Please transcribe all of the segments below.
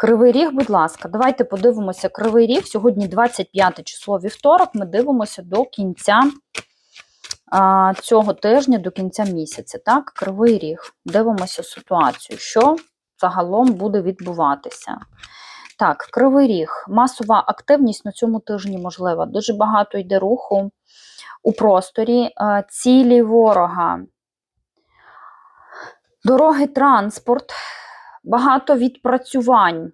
Кривий ріг, будь ласка, давайте подивимося Кривий ріг. Сьогодні 25 число вівторок. Ми дивимося до кінця а, цього тижня, до кінця місяця. Так, Кривий ріг. Дивимося ситуацію, що загалом буде відбуватися. Так, Кривий ріг. Масова активність на цьому тижні можлива. Дуже багато йде руху у просторі. Цілі ворога. Дороги, транспорт, багато відпрацювань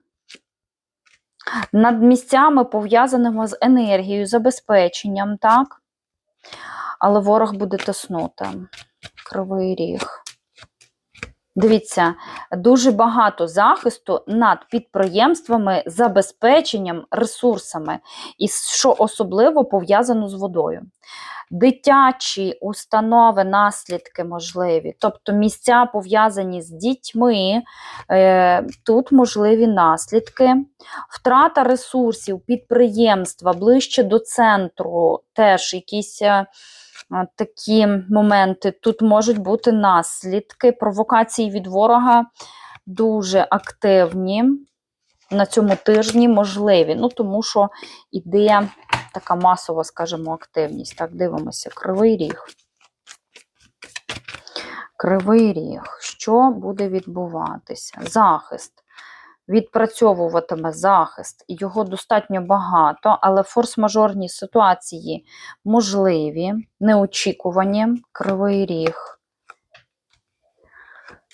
над місцями, пов'язаними з енергією, забезпеченням, так? Але ворог буде тиснути. Кривий ріг. Дивіться, дуже багато захисту над підприємствами, забезпеченням, ресурсами, і що особливо пов'язано з водою. Дитячі установи, наслідки можливі, тобто місця пов'язані з дітьми, е, тут можливі наслідки, втрата ресурсів, підприємства ближче до центру, теж якісь е, такі моменти. Тут можуть бути наслідки, провокації від ворога дуже активні на цьому тижні можливі. Ну, тому що іде така масова, скажімо, активність. Так, дивимося. Кривий ріг. Кривий ріг. Що буде відбуватися? Захист. Відпрацьовуватиме захист, його достатньо багато, але форс-мажорні ситуації можливі, неочікувані. Кривий ріг.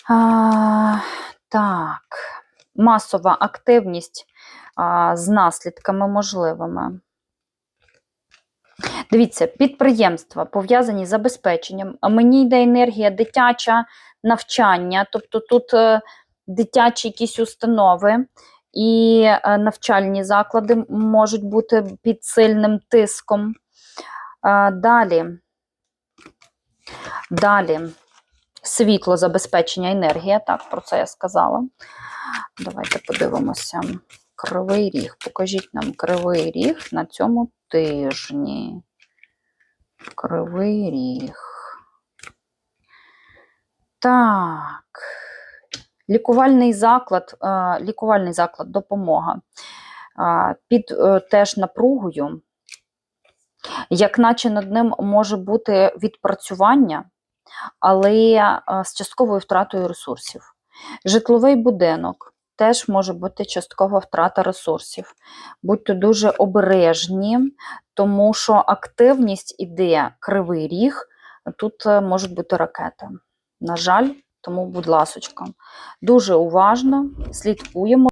А, так, масова активність а, з наслідками можливими. Дивіться, підприємства пов'язані з забезпеченням. Мені йде енергія дитяча навчання, тобто тут е, дитячі якісь установи і е, навчальні заклади можуть бути під сильним тиском. Е, Далі. Далі. Світло, забезпечення, енергія. Так, про це я сказала. Давайте подивимося. Кривий ріг. Покажіть нам кривий ріг на цьому тижні. Кривий ріг. Так. Лікувальний заклад, е, лікувальний заклад, допомога. Е, Під е, теж напругою, як наче над ним може бути відпрацювання, але з частковою втратою ресурсів. Житловий будинок теж може бути часткова втрата ресурсів. Будьте дуже обережні, тому що активність іде кривий ріг, тут е, можуть бути ракети. На жаль, тому, будь ласочка, дуже уважно слідкуємо.